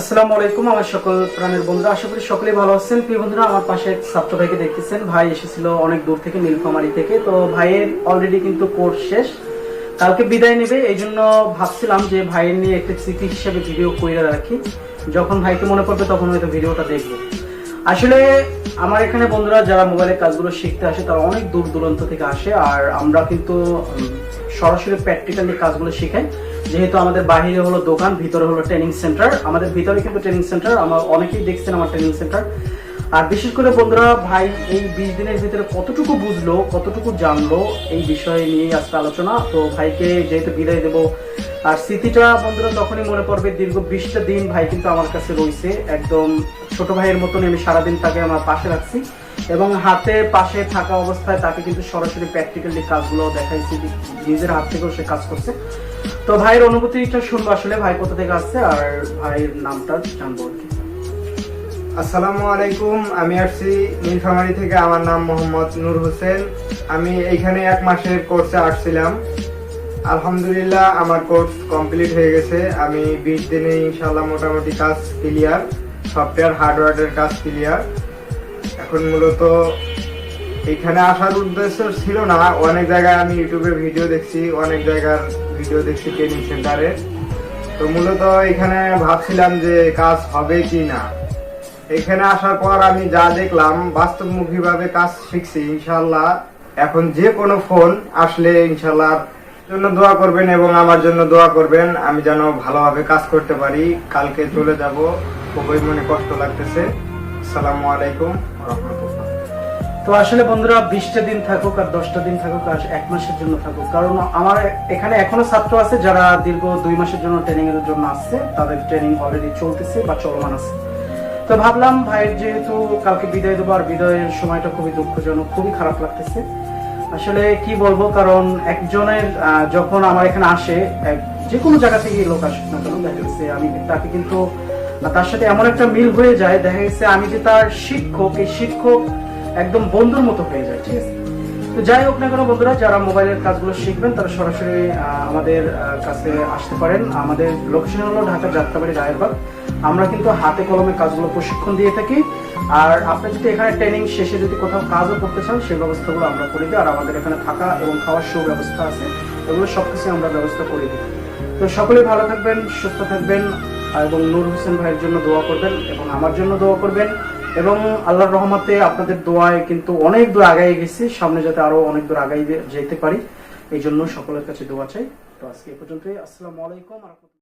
আসসালামু আলাইকুম, আমার সকল প্রাণের বন্ধুরা। আশা করি সকলেই ভালো আছেন। প্রিয় বন্ধুরা, আমার পাশে এক ছাত্র ভাইকে দেখতেছেন। ভাই এসেছিল অনেক দূর থেকে, নীলফামারি থেকে। তো ভাইয়ের অলরেডি কিন্তু কোর্স শেষ। কালকে বিদায় নেবে। এই জন্য ভাবছিলাম যে ভাইয়ের নিয়ে একটা স্মৃতি হিসেবে ভিডিও করে রাখি। যখন ভাইকে মনে পড়বে তখন হয়তো ভিডিওটা দেখব। আসলে আমার এখানে বন্ধুরা যারা মোবাইলের কাজগুলো শিখতে আসে, তারা অনেক দূর দূরান্ত থেকে আসে, আর আমরা কিন্তু সরাসরি প্র্যাকটিক্যালি কাজগুলো শিখাই। যেহেতু আমাদের বাইরে হলো দোকান, ভিতরে হলো ট্রেনিং সেন্টার আমাদের ভিতরে কিন্তু ট্রেনিং সেন্টার আমার অনেকেই দেখছেন আমার ট্রেনিং সেন্টার আর বিশেষ করে বন্ধুরা, ভাই, এই বিশ দিনের ভিতরে কতটুকু বুঝলো, কতটুকু জানলো, এই বিষয় নিয়ে আজকে আলোচনা। তো ভাইকে যেহেতু বিদায় দেবো, আর স্মৃতিটা বন্ধুরা তখনই মনে পড়বে, দীর্ঘ বিশটা দিন ভাই কিন্তু আমার কাছে রয়েছে। একদম ছোট ভাইয়ের মতন আমি সারাদিন তাকে আমার পাশে রাখছি এবং হাতে পাশে থাকা অবস্থায় তাকে কিন্তু সরাসরি প্র্যাকটিক্যালি কাজগুলো দেখাইছি, নিজের হাত থেকেও সে কাজ করছে। তো ভাইয়ের অনুভূতিটা শুনব আসলে, ভাই কোথা থেকে আসছে আর ভাইয়ের নামটা জানব আসসালামু আলাইকুম, আমি আসছি নীলফামারী থেকে, আমার নাম মোহাম্মদ নূর হোসেন। আমি এইখানে এক মাসের কোর্সে আসছিলাম। আলহামদুলিল্লাহ, আমার কোর্স কমপ্লিট হয়ে গেছে। আমি বিশ দিনে ইনশাল্লাহ মোটামুটি কাজ ক্লিয়ার সফটওয়্যার হার্ডওয়্যারের কাজ ক্লিয়ার এখন মূলত এখানে আসার উদ্দেশ্য ছিল না। অনেক জায়গায় আমি ইউটিউবে ভিডিও দেখছি, অনেক জায়গার ভিডিও দেখছি ট্রেনিং সেন্টারে তো মূলত এখানে ভাবছিলাম যে কাজ হবে কি না এখানে আসার পর আমি যা দেখলাম বাস্তবমুখী ভাবে কাজ শিখছি ইনশাল্লাহ এখন যে কোনো ফোন আসলে ইনশাল্লাহ জন্য দোয়া করবেন এবং আমার জন্য দোয়া করবেন। আমি যেন ভালোভাবে কাজ করতে পারি। কালকে চলে যাব। খুবই মনে কষ্ট লাগতেছে। আসসালামু আলাইকুম তো আসলে বন্ধুরা, বিশটা দিন থাকুক আর দশটা দিন থাকুক আর এক মাসের জন্য থাকুক। কারণ আমার এখানে এখনও ছাত্র আছে যারা দীর্ঘ দুই মাসের জন্য ট্রেনিং এর জন্য আসছে। তাদের ট্রেনিং অলরেডি চলতেছে বা চলমান আছে। তো ভাবলাম ভাইয়ের যেহেতু কালকে বিদায় দেবো আর বিদায়ের সময়টা খুবই দুঃখজনক, খুবই খারাপ লাগতেছে। আসলে কি বলব, কারণ একজনের যখন আমার এখানে আসে যে কোনো জায়গা থেকে লোক আসুক না কেন, দেখা আমি তাকে কিন্তু তার সাথে এমন একটা মিল হয়ে যায়, দেখা গেছে আমি যে তার শিক্ষক, এই শিক্ষক একদম বন্ধুর মতো হয়ে যায়, ঠিক আছে? তো যাই হোক না কেন বন্ধুরা, যারা মোবাইলের কাজগুলো শিখবেন, তারা সরাসরি আমাদের কাছে আসতে পারেন। আমাদের লোকেশন হলো ঢাকা যাত্রাবাড়ি রায়েরবাগ। আমরা কিন্তু হাতে কলমে কাজগুলো প্রশিক্ষণ দিয়ে থাকি। আর আপনি যদি এখানে ট্রেনিং শেষে যদি কোথাও কাজও করতে চান, সেই ব্যবস্থাগুলো আমরা করে দিই। আর আমাদের এখানে থাকা এবং খাওয়ার সুব্যবস্থা আছে। এগুলো সব কিছু আমরা ব্যবস্থা করে দিই। তো সকলেই ভালো থাকবেন, সুস্থ থাকবেন। এবং নূর হোসেন ভাইয়ের জন্য দোয়া করবেন এবং আমার জন্য দোয়া করবেন এবং আল্লাহর রহমতে আপনাদের দোয়ায় কিন্তু অনেক দূর আগাই গেছি। সামনে যাতে আরও অনেক দূর আগাই যেতে পারি। এই জন্য সকলের কাছে দোয়া চাই। তো আজকে এ পর্যন্তই। আসসালামু আলাইকুম